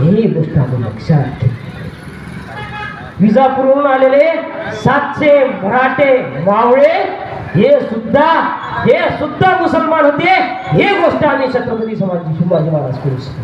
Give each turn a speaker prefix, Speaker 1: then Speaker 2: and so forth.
Speaker 1: ही गोष्ट आपण लक्षात विजापूरहून आलेले सातशे मराठे मावळे हे सुद्धा हे सुद्धा मुसलमान होते. हे गोष्ट आम्ही छत्रपती संभाजी शिवाजी महाराज करू शकतो